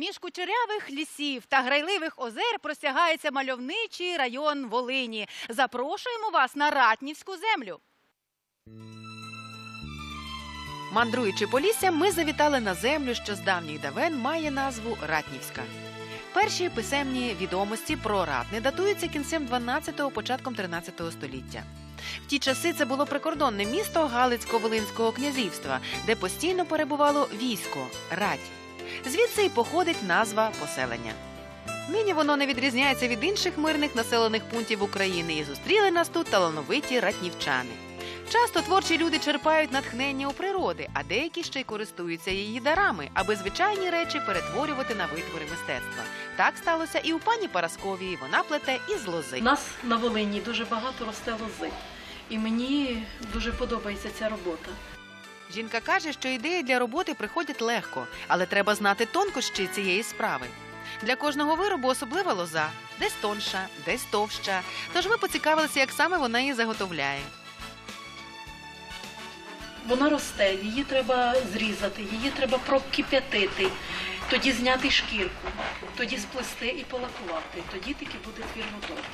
Між кучерявих лісів та грайливих озер простягається мальовничий район Волині. Запрошуємо вас на Ратнівську землю. Мандруючи поліссям, ми завітали на землю, що з давніх давен має назву Ратнівська. Перші писемні відомості про ратни датуються кінцем 12-го, початком 13 століття. В ті часи це було прикордонне місто Галицько-Волинського князівства, де постійно перебувало військо рать. Звідси й походить назва поселення. Нині воно не відрізняється від інших мирних населених пунктів України і зустріли нас тут талановиті ратнівчани. Часто творчі люди черпають натхнення у природи, а деякі ще й користуються її дарами, аби звичайні речі перетворювати на витвори мистецтва. Так сталося і у пані Парасковії. Вона плете із лози. У нас на Волині дуже багато росте лози. І мені дуже подобається ця робота. Жінка каже, що ідеї для роботи приходять легко, але треба знати тонкощі цієї справи. Для кожного виробу особлива лоза, десь тонша, десь товща. Тож ми поцікавилися, як саме вона її заготовляє. Вона росте, її треба зрізати, її треба прокип'ятити, тоді зняти шкірку, тоді сплести і полакувати. Тоді тільки буде твір готовий.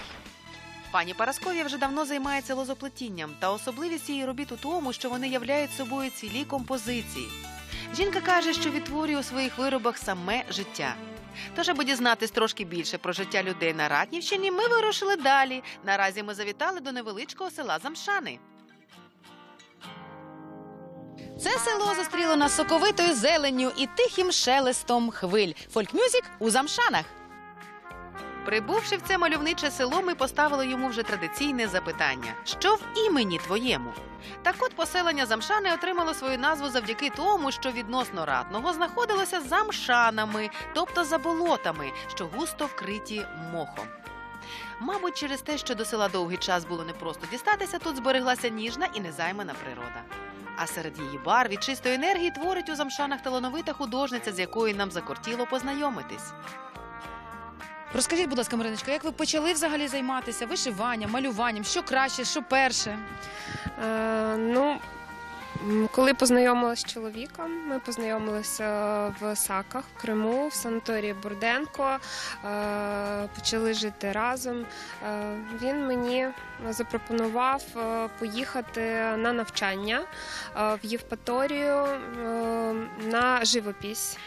Пані Парасковія вже давно займається лозоплетінням, та особливість її робіт у тому, що вони являють собою цілі композиції. Жінка каже, що відтворює у своїх виробах саме життя. Тож, аби дізнатись трошки більше про життя людей на Ратнівщині, ми вирушили далі. Наразі ми завітали до невеличкого села Замшани. Це село зустріло нас соковитою зеленню і тихим шелестом хвиль. Фолькмюзік у Замшанах. Прибувши в це мальовниче село, ми поставили йому вже традиційне запитання: що в імені твоєму? Так от поселення Замшани отримало свою назву завдяки тому, що відносно ратного знаходилося за мшанами, тобто за болотами, що густо вкриті мохом. Мабуть, через те, що до села довгий час було непросто дістатися, тут збереглася ніжна і незаймана природа. А серед її барв і чистої енергії творить у замшанах талановита художниця, з якою нам закортіло познайомитись. Розкажіть, будь ласка, Мариночко, як ви почали взагалі займатися вишиванням, малюванням? Що краще, що перше? Е, ну, коли познайомилася з чоловіком, ми познайомилися в Саках, в Криму, в санаторії Бурденко, е, почали жити разом. Е, він мені запропонував е, поїхати на навчання е, в Євпаторію е, на живопись.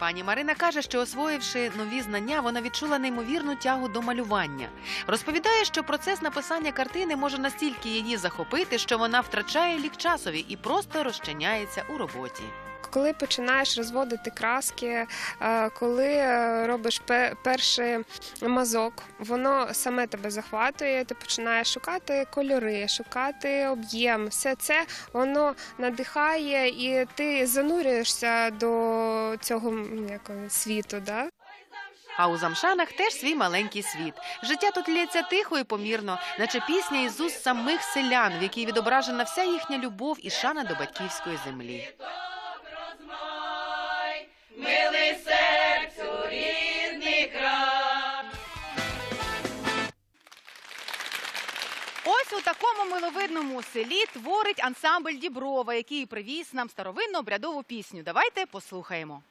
Пані Марина каже, що освоївши нові знання, вона відчула неймовірну тягу до малювання. Розповідає, що процес написання картини може настільки її захопити, що вона втрачає лік часові і просто розчиняється у роботі. Коли починаєш розводити краски, е, коли е, робиш пе- перший мазок, воно саме тебе захватує. Ти починаєш шукати кольори, шукати об'єм. Все це воно надихає, і ти занурюєшся до цього як, світу. Да? А у замшанах теж свій маленький світ. Життя тут лється тихо і помірно, наче пісня із уст самих селян, в якій відображена вся їхня любов і шана до батьківської землі. Ось у такому миловидному селі творить ансамбль Діброва, який привіз нам старовинну обрядову пісню. Давайте послухаємо.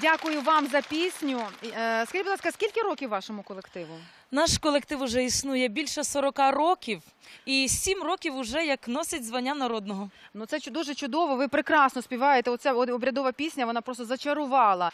Дякую вам за пісню. Е, Скажіть, будь ласка, скільки років вашому колективу? Наш колектив уже існує більше 40 років, і 7 років уже як носить звання народного. Ну це дуже чудово. Ви прекрасно співаєте. Оця обрядова пісня, вона просто зачарувала.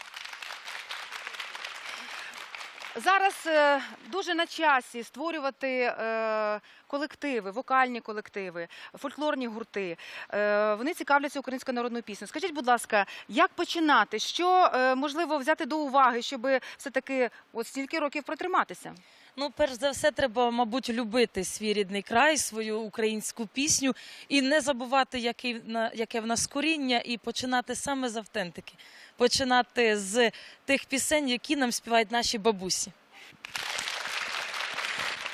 Зараз е, дуже на часі створювати е, колективи, вокальні колективи, фольклорні гурти. Е, вони цікавляться українською народною піснею. Скажіть, будь ласка, як починати? Що можливо взяти до уваги, щоб все таки от стільки років протриматися? Ну, перш за все, треба, мабуть, любити свій рідний край, свою українську пісню і не забувати, який, яке в нас коріння, і починати саме з автентики, починати з тих пісень, які нам співають наші бабусі.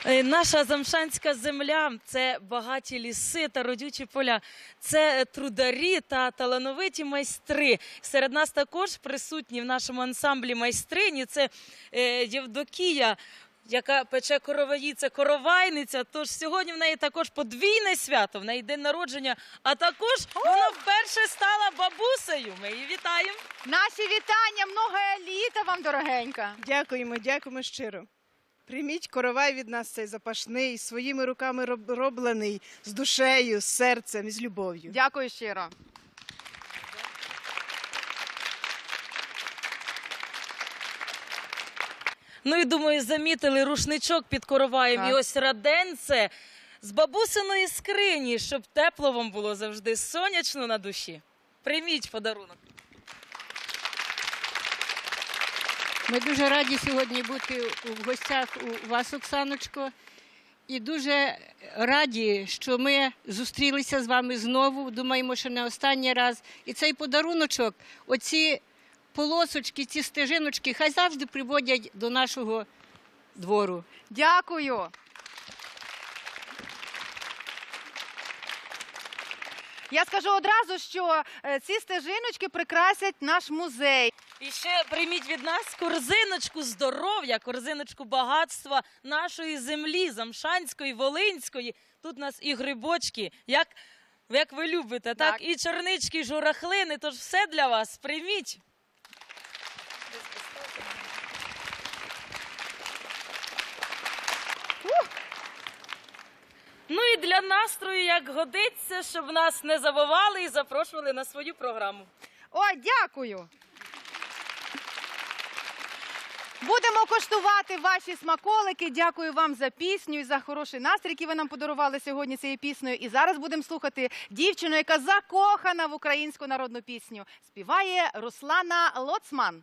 Е, Наша замшанська земля це багаті ліси та родючі поля. Це е, трударі та талановиті майстри. Серед нас також присутні в нашому ансамблі майстрині. Це е, Євдокія, яка пече короваї, це коровайниця. Тож сьогодні в неї також подвійне свято, в неї день народження, а також вона вперше стала бабусею. Ми її вітаємо. Наші вітання, много літа вам, дорогенька. Дякуємо, дякуємо щиро. Прийміть коровай від нас цей запашний, своїми руками роб- роблений, з душею, з серцем і з любов'ю. Дякую щиро. Ну і думаю, замітили рушничок під короваєм. Так. І ось раденце з бабусиної скрині, щоб тепло вам було завжди сонячно на душі. Прийміть подарунок. Ми дуже раді сьогодні бути в гостях у вас, Оксаночко. І дуже раді, що ми зустрілися з вами знову. Думаємо, що не останній раз. І цей подаруночок, оці полосочки, ці стежиночки, хай завжди приводять до нашого двору. Дякую. Я скажу одразу, що е, ці стежиночки прикрасять наш музей. І ще прийміть від нас корзиночку здоров'я, корзиночку багатства нашої землі, замшанської, волинської. Тут у нас і грибочки, як, як ви любите, так? Так. і чорнички, і журахлини. Тож все для вас. Прийміть. Ну і для настрою, як годиться, щоб нас не забували і запрошували на свою програму. Ой, дякую. Будемо коштувати ваші смаколики. Дякую вам за пісню і за хороший настрій, який ви нам подарували сьогодні цією піснею. І зараз будемо слухати дівчину, яка закохана в українську народну пісню. Співає Руслана Лоцман.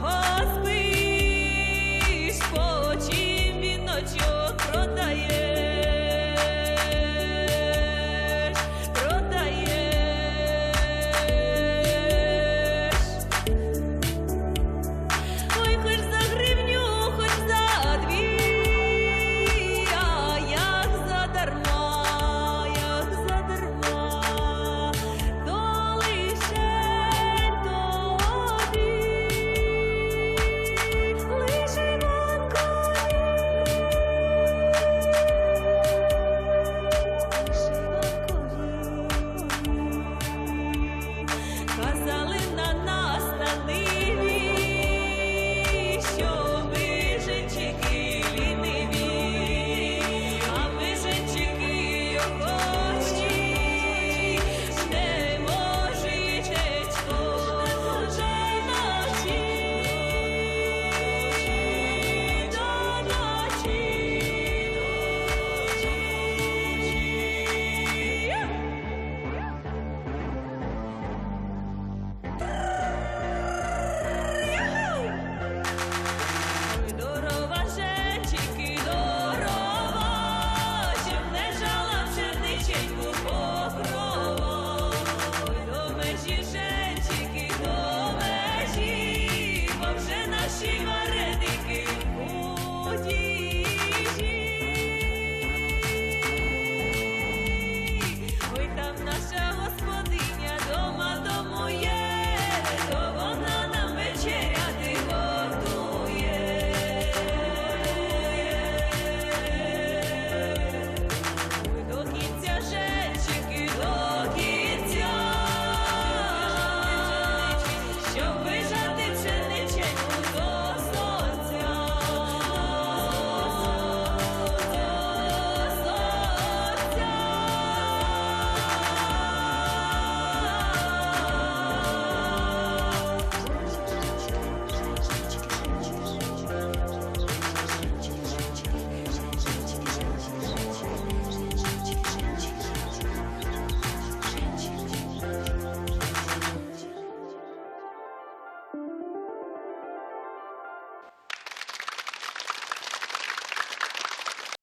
horse.